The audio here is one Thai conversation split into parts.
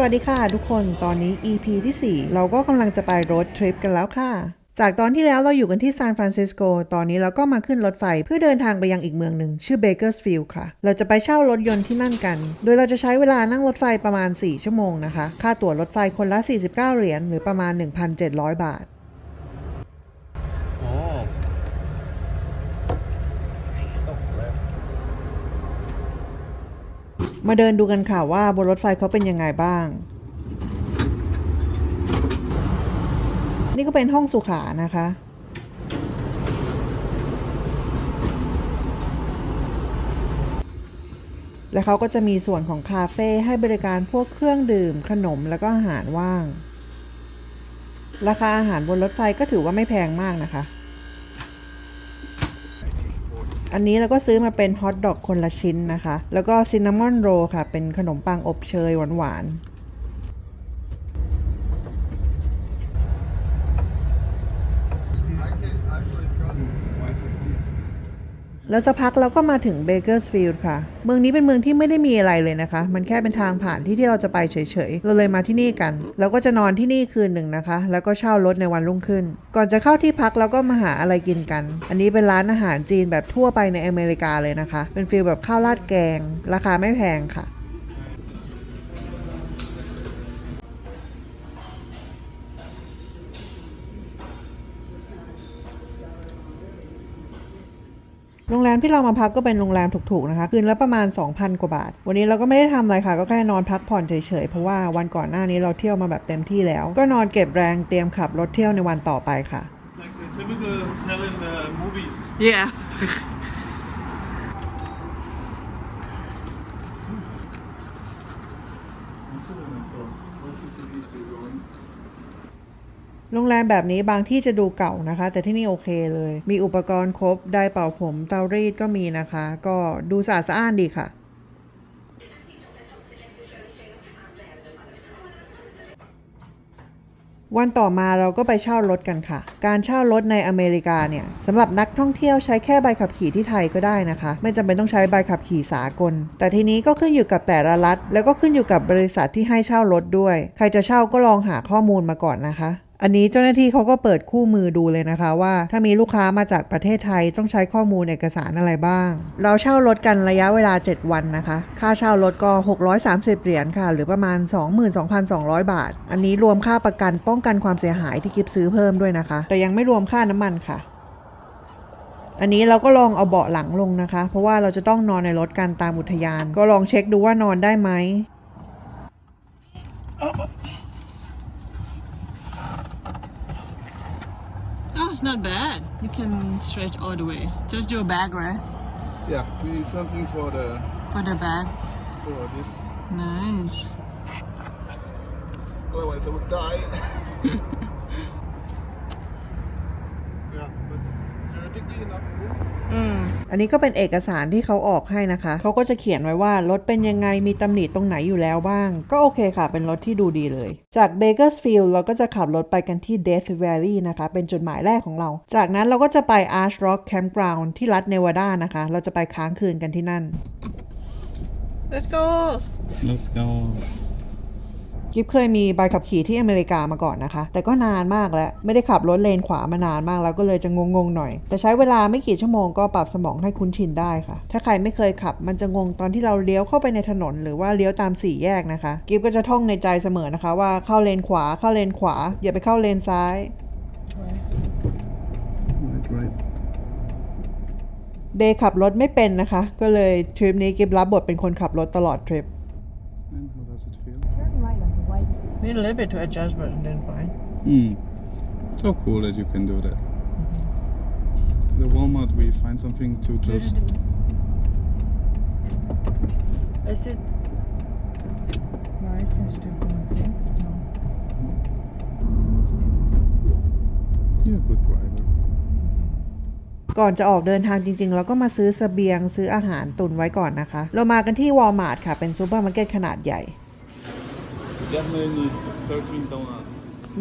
สวัสดีค่ะทุกคนตอนนี้ EP ที่ 4 เราก็กำลังจะไปรถทริปกันแล้วค่ะ จากตอนที่แล้วเราอยู่กันที่ซานฟรานซิสโก ตอนนี้เราก็มาขึ้นรถไฟเพื่อเดินทางไปยังอีกเมืองหนึ่ง ชื่อเบเกอร์สฟิลด์ค่ะ เราจะไปเช่ารถยนต์ที่นั่นกัน โดยเราจะใช้เวลานั่งรถไฟประมาณ 4 ชั่วโมงนะคะ ค่าตั๋วรถไฟคนละ 49 เหรียญหรือประมาณ 1,700 บาท อ๋อ มาเดินดูกันค่ะว่าบนรถไฟเขาเป็นยังไงบ้าง นี่ก็เป็นห้องสุขานะคะและเขาก็จะมีส่วนของคาเฟ่ให้บริการพวกเครื่องดื่ม ขนมแล้วก็อาหารว่าง ราคาอาหารบนรถไฟก็ถือว่าไม่แพงมากนะคะ อันนี้เราก็ซื้อมาเป็นฮอทดอกคนละชิ้นนะคะ แล้วก็ซินนามอนโรค่ะ เป็นขนมปังอบเชยหวานๆ แล้วสักพักเราก็มาถึงเบเกอร์สฟิลด์ค่ะ เมืองนี้เป็นเมืองที่ไม่ได้มีอะไรเลยนะคะ มันแค่เป็นทางผ่านที่ที่เราจะไปเฉยๆ เราเลยมาที่นี่กันแล้วก็จะนอนที่นี่คืนหนึ่งนะคะ แล้วก็เช่ารถในวันรุ่งขึ้น ก่อนจะเข้าที่พักเราก็มาหาอะไรกินกัน อันนี้เป็นร้านอาหารจีนแบบทั่วไปในอเมริกาเลยนะคะ เป็นฟิลแบบข้าวราดแกง ราคาไม่แพงค่ะ โรงแรมที่เรามาพักก็เป็นโรงแรมถูกๆนะคะ คืนละประมาณ 2,000 กว่าบาท วันนี้เราก็ไม่ได้ทำอะไรค่ะ ก็แค่นอนพักผ่อนเฉยๆ เพราะว่าวันก่อนหน้านี้เราเที่ยวมาแบบเต็มที่แล้ว ก็นอนเก็บแรงเตรียมขับรถเที่ยวในวันต่อไปค่ะ like the typical Italian uh, movies. Yeah. โรงแรมแบบนี้บางที่จะดูเก่านะคะ แต่ที่นี่โอเคเลย มีอุปกรณ์ครบได้เป่าผมเตารีดก็มีนะคะ ก็ดูสะอาดสะอ้านดีค่ะ วันต่อมาเราก็ไปเช่ารถกันค่ะ การเช่ารถในอเมริกาเนี่ยสำหรับนักท่องเที่ยวใช้แค่ใบขับขี่ที่ไทยก็ได้นะคะ ไม่จำเป็นต้องใช้ใบขับขี่สากล แต่ทีนี้ก็ขึ้นอยู่กับแต่ละรัฐ แล้วก็ขึ้นอยู่กับบริษัทที่ให้เช่ารถด้วย ใครจะเช่าก็ลองหาข้อมูลมาก่อนนะคะ อันนี้เจ้าหน้าที่เขาก็เปิดคู่มือดูเลยนะคะว่า ถ้ามีลูกค้ามาจากประเทศไทยต้องใช้ข้อมูลเอกสารอะไรบ้าง เราเช่ารถกันระยะเวลา 7 วันนะคะ ค่าเช่ารถก็ 630 เหรียญค่ะ หรือประมาณ 22,200 บาท อันนี้รวมค่าประกันป้องกันความเสียหายที่กิฟซื้อเพิ่มด้วยนะคะ แต่ยังไม่รวมค่าน้ำมันค่ะอันนี้เราก็ลองเอาเบาะหลังลงนะคะ เพราะว่าเราจะต้องนอนในรถกันตามอุทยาน ก็ลองเช็คดูว่านอนได้ไหม not bad. You can stretch all the way. Just your bag, right? Yeah, we need something for the For the bag. for this. Nice. Otherwise, I would die. อันนี้ก็เป็นเอกสารที่เขาออกให้นะคะ เขาก็จะเขียนไว้ว่ารถเป็นยังไง มีตำหนิตรงไหนอยู่แล้วบ้าง ก็โอเคค่ะ เป็นรถที่ดูดีเลย จาก Bakersfield เราก็จะขับรถไปกันที่ Death Valley นะคะ เป็นจุดหมายแรกของเรา จากนั้นเราก็จะไป Arch Rock Campground ที่รัฐเนวาดานะคะ เราจะไปค้างคืนกันที่นั่น Let's go. Let's go. กิฟเคยมีใบขับขี่ที่อเมริกามาก่อนนะคะ แต่ก็นานมากแล้วไม่ได้ขับรถเลนขวามานานมากแล้วก็เลยจะงงๆหน่อย แต่ใช้เวลาไม่กี่ชั่วโมงก็ปรับสมองให้คุ้นชินได้ค่ะ ถ้าใครไม่เคยขับมันจะงงตอนที่เราเลี้ยวเข้าไปในถนน หรือว่าเลี้ยวตามสี่แยกนะคะกิฟก็จะท่องในใจเสมอนะคะ ว่าเข้าเลนขวาเข้าเลนขวา อย่าไปเข้าเลนซ้าย เดย์ขับรถไม่เป็นนะคะ ก็เลยทริปนี้กิฟรับบทเป็นคนขับรถตลอดทริป Need a little bit to adjust but then fine Hmm. So cool that you can do that. The Walmart, we find something to just. Is it right and still I think no You're a good driver. ก่อนจะออกเดินทางจริงๆ เราก็มาซื้อเสบียงซื้ออาหารตุนไว้ก่อนนะคะ เรามากันที่วอลมาร์ทค่ะ เป็นซูเปอร์มาร์เก็ตขนาดใหญ่ Definitely need 13 donuts.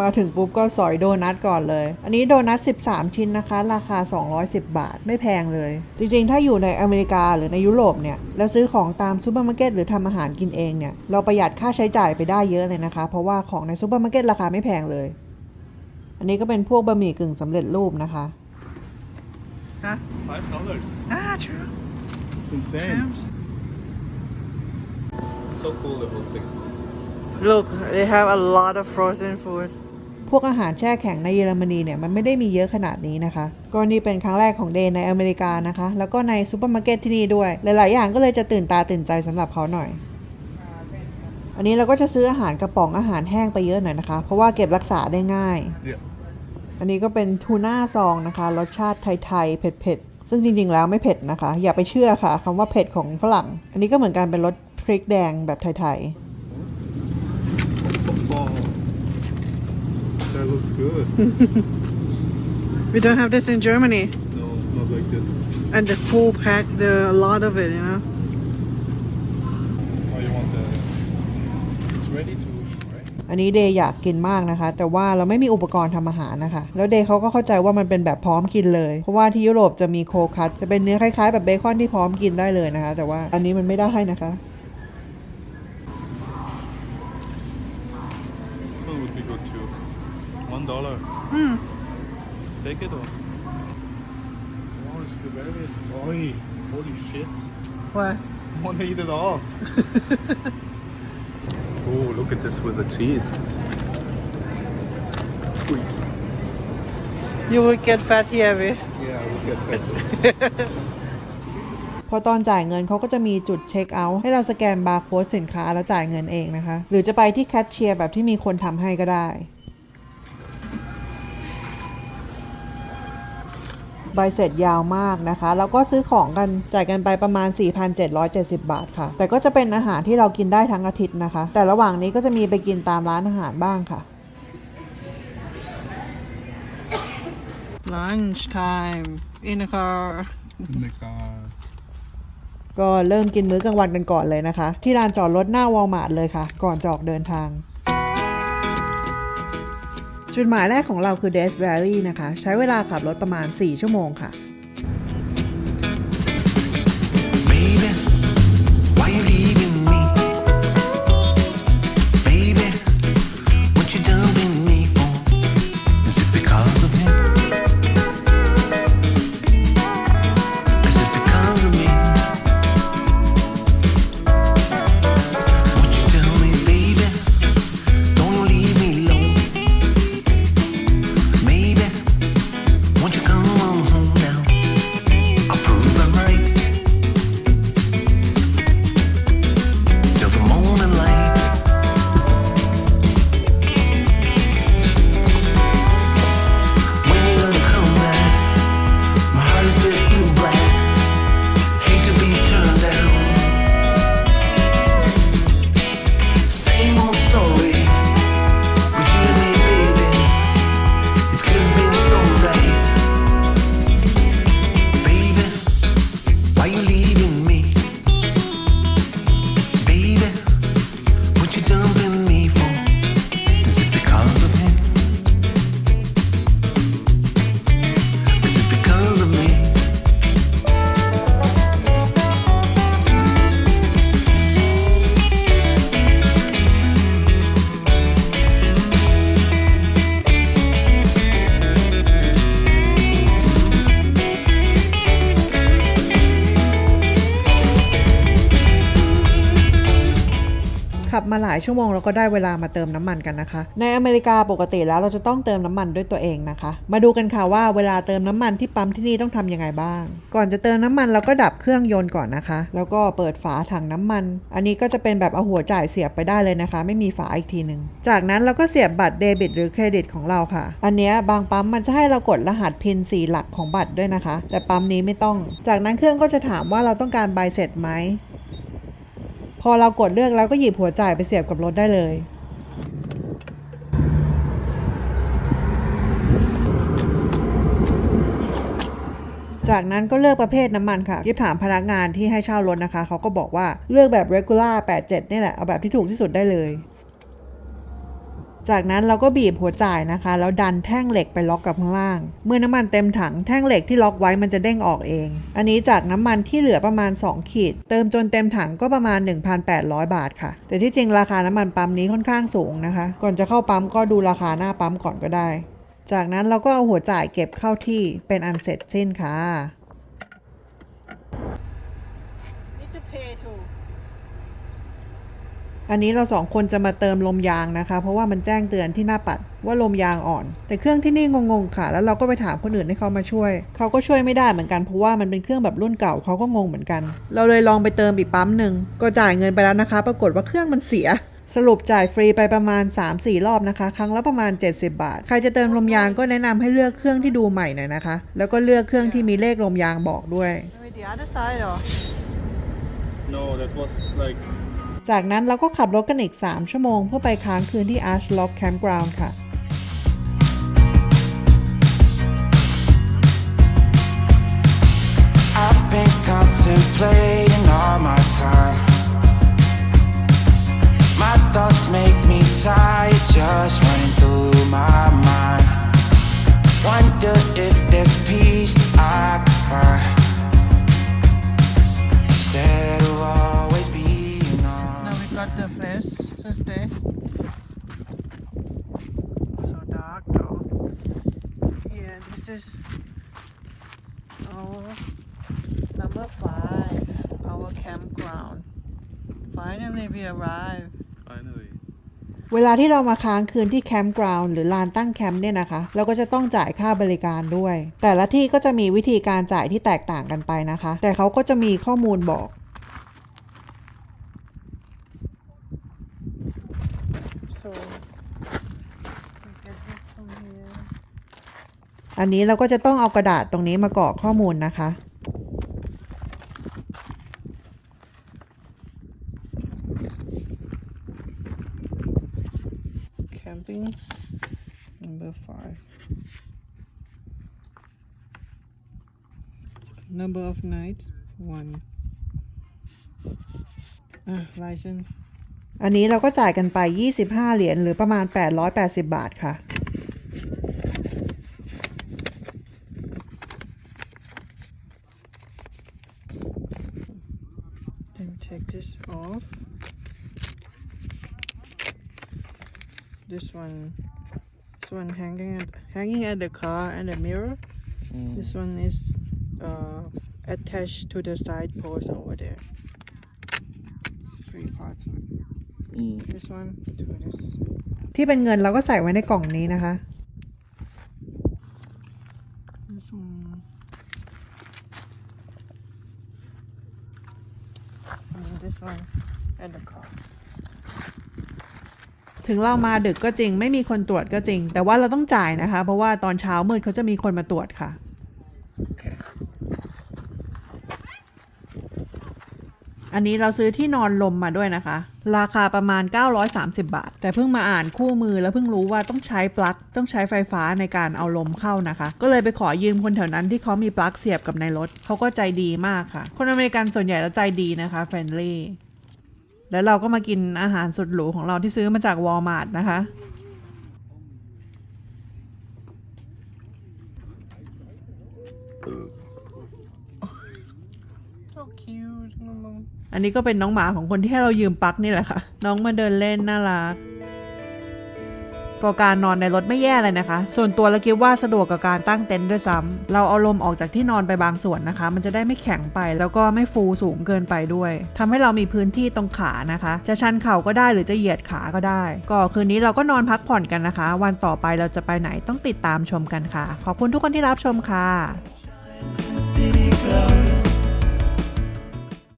มาถึงปุ๊บก็สอยโดนัทก่อนเลย อันนี้โดนัท 13 ชิ้นนะคะ ราคา 210 บาท ไม่แพงเลย จริงๆ ถ้าอยู่ในอเมริกาหรือในยุโรปเนี่ย แล้วซื้อของตามซูเปอร์มาร์เก็ตหรือทำอาหารกินเองเนี่ย เราประหยัดค่าใช้จ่ายไปได้เยอะเลยนะคะ เพราะว่าของในซูเปอร์มาร์เก็ตราคาไม่แพงเลย อันนี้ก็เป็นพวกบะหมี่กึ่งสำเร็จรูปนะคะฮะ Five dollars. อ่า true It's insane. So cool the whole thing. Look they have a lot of frozen food พวกอาหารแช่แข็งในเยอรมนีเนี่ยมันไม่ได้มีเยอะขนาดนี้นะคะ ก็นี่เป็นครั้งแรกของเดย์ในอเมริกานะคะ แล้วก็ในซูเปอร์มาร์เก็ตที่นี่ด้วย หลาย ๆ อย่างก็เลยจะตื่นตาตื่นใจสำหรับเขาหน่อย อันนี้เราก็จะซื้ออาหารกระป๋องอาหารแห้งไปเยอะหน่อยนะคะ เพราะว่าเก็บรักษาได้ง่าย Yeah. อันนี้ก็เป็นทูน่าซองนะคะรสชาติไทย ๆ เผ็ด ๆ ซึ่งจริง ๆ แล้วไม่เผ็ดนะคะ อย่าไปเชื่อค่ะคำว่าเผ็ดของฝรั่ง อันนี้ก็เหมือนกันเป็นรสพริกแดงแบบไทย ๆ Oh, that looks good. We don't have this in Germany no, not like this. and the full pack the a lot of it you know Oh, you want the? It's ready to eat, right? อันนี้เดย์อยากกินมากนะคะ แต่ว่าเราไม่มีอุปกรณ์ทำอาหารนะคะ แล้วเดย์เขาก็เข้าใจว่ามันเป็นแบบพร้อมกินเลย เพราะว่าที่ยุโรปจะมีโคคัตจะเป็นเนื้อคล้ายๆ แบบเบคอนที่พร้อมกินได้เลยนะคะ แต่ว่าอันนี้มันไม่ได้นะคะ This one would be good too. One dollar. Take it or? Oh, it's very. Oi, holy shit! What I want to eat it all. oh, look at this with the cheese. Sweet. you will get fat here we Yeah, I will get fat. พอตอนจ่ายเงินเขาก็จะมีจุดเช็คเอาท์ให้เราสแกนบาร์โค้ดสินค้าแล้วจ่ายเงินเองนะคะ หรือจะไปที่แคชเชียร์แบบที่มีคนทำให้ก็ได้ ใบเสร็จยาวมากนะคะ แล้วก็ซื้อของกันจ่ายกันไปประมาณ 4,770 บาทค่ะ แต่ก็จะเป็นอาหารที่เรากินได้ทั้งอาทิตย์นะคะ แต่ระหว่างนี้ก็จะมีไปกินตามร้านอาหารบ้างค่ะ lunch time in the car In the car. ก็เริ่มกินมื้อกลางวันกันก่อนเลยนะคะ ที่ลานจอดรถหน้าวอลมาร์ทเลยค่ะ ก่อนจะออกเดินทาง จุดหมายแรกของเราคือ Death Valley นะคะ ใช้เวลาขับรถประมาณ 4 ชั่วโมงค่ะ หลายชั่วโมงเราก็ได้เวลามาเติมน้ำมันกันนะคะ ในอเมริกาปกติแล้วเราจะต้องเติมน้ำมันด้วยตัวเองนะคะ มาดูกันค่ะว่าเวลาเติมน้ำมันที่ปั๊มที่นี่ต้องทำยังไงบ้าง ก่อนจะเติมน้ำมันเราก็ดับเครื่องยนต์ก่อนนะคะ แล้วก็เปิดฝาถังน้ำมัน อันนี้ก็จะเป็นแบบเอาหัวจ่ายเสียบไปได้เลยนะคะ ไม่มีฝาอีกทีหนึ่งจากนั้นเราก็เสียบบัตรเดบิตหรือเครดิตของเราค่ะ อันนี้บางปั๊มมันจะให้เรากดรหัสพินสีหลักของบัตรด้วยนะคะ แต่ปั๊มนี้ไม่ต้อง จากนั้นเครื่องก็จะถามว่าเราต้องการใบเสร็จไหม อเรากดเลือกแล้วก็หยิบหัวจ่ายไปเสียบกับรถได้เลย จากนั้นก็เลือกประเภทน้ำมันค่ะยิบถามพนักงานที่ให้เช่ารถนะคะ เขาก็บอกว่าเลือกแบบ regular 87 นี่แหละ เอาแบบที่ถูกที่สุดได้เลย จากนั้นเราก็บีบหัวจ่ายนะคะ แล้วดันแท่งเหล็กไปล็อกกับข้างล่าง เมื่อน้ำมันเต็มถังแท่งเหล็กที่ล็อกไว้มันจะเด้งออกเอง อันนี้จากน้ำมันที่เหลือประมาณ 2 ขีด เติมจนเต็มถังก็ประมาณ 1,800 บาทค่ะ แต่ที่จริงราคาน้ำมันปั๊มนี้ค่อนข้างสูงนะคะ ก่อนจะเข้าปั๊มก็ดูราคาหน้าปั๊มก่อนก็ได้ จากนั้นเราก็เอาหัวจ่ายเก็บเข้าที่เป็นอันเสร็จสิ้นค่ะ Need to pay too. อันนี้เราสองคนจะมาเติมลมยางนะคะ เพราะว่ามันแจ้งเตือนที่หน้าปัดว่าลมยางอ่อน แต่เครื่องที่นี่งงๆค่ะ แล้วเราก็ไปถามคนอื่นให้เขามาช่วย เขาก็ช่วยไม่ได้เหมือนกันเพราะว่ามันเป็นเครื่องแบบรุ่นเก่าเขาก็งงเหมือนกัน เราเลยลองไปเติมอีกปั๊มหนึ่งก็จ่ายเงินไปแล้วนะคะ ปรากฏว่าเครื่องมันเสียสรุปจ่ายฟรีไปประมาณ 3-4 รอบนะคะ ครั้งละประมาณ 70 บาท ใครจะเติมลมยางก็แนะนำให้เลือกเครื่องที่ดูใหม่หน่อยนะคะ แล้วก็เลือกเครื่องที่มีเลขลมยางบอกด้วย Wait, the other side or? No, that was like จากนั้นเราก็ขับรถกันอีก 3 ชั่วโมง เพื่อไปค้างคืนที่ Arch Lock Campground ค่ะ I've been contemplating all my time. Is our number five, our campground. Finally, we arrived. finally. เวลาที่เรามาค้างคืนที่แคมป์กราวน์หรือลานตั้งแคมป์เนี่ยนะคะ เราก็จะต้องจ่ายค่าบริการด้วย แต่ละที่ก็จะมีวิธีการจ่ายที่แตกต่างกันไปนะคะ แต่เขาก็จะมีข้อมูลบอก So, we get this from here. อันนี้เราก็จะต้องเอากระดาษตรงนี้มากรอกข้อมูลนะคะ Camping number five. Number of nights one. Ah, license. อันนี้เราก็จ่ายกันไป 25 เหรียญหรือประมาณ 880 บาทค่ะ take this off. This one, this one hanging at hanging at the car and the mirror. This one is uh, attached to the side post over there. Three parts. This one to this. ที่เป็นเงินเราก็ใส่ไว้ในกล่องนี้นะคะ this one at the car. ถึงเรามาดึกก็จริง ไม่มีคนตรวจก็จริง แต่ว่าเราต้องจ่ายนะคะ เพราะว่าตอนเช้ามืดเขาจะมีคนมาตรวจค่ะ Okay. อันนี้เราซื้อที่นอนลมมาด้วยนะคะ ราคาประมาณ 930 บาท แต่เพิ่งมาอ่านคู่มือแล้วเพิ่งรู้ว่าต้องใช้ปลั๊กต้องใช้ไฟฟ้าในการเอาลมเข้านะคะ ก็เลยไปขอยืมคนแถวนั้นที่เขามีปลั๊กเสียบกับในรถเขาก็ใจดีมากค่ะ คนอเมริกันส่วนใหญ่แล้วใจดีนะคะเฟรนลี่แล้วเราก็มากินอาหารสุดหรูของเราที่ซื้อมาจากวอลมาร์ทนะคะ อันนี้ก็เป็นน้องหมาของคนที่ให้เรายืมปักนี่แหละค่ะ น้องมาเดินเล่นน่ารักก็การนอนในรถไม่แย่เลยนะคะ ส่วนตัวเราคิดว่าสะดวกกับการตั้งเต็นท์ด้วยซ้ำเราเอาลมออกจากที่นอนไปบางส่วนนะคะ มันจะได้ไม่แข็งไปแล้วก็ไม่ฟูสูงเกินไปด้วยทำให้เรามีพื้นที่ตรงขานะคะ จะชันเข่าก็ได้หรือจะเหยียดขาก็ได้ ก็คืนนี้เราก็นอนพักผ่อนกันนะคะ วันต่อไปเราจะไปไหนต้องติดตามชมกันค่ะ ขอบคุณทุกคนที่รับชมค่ะ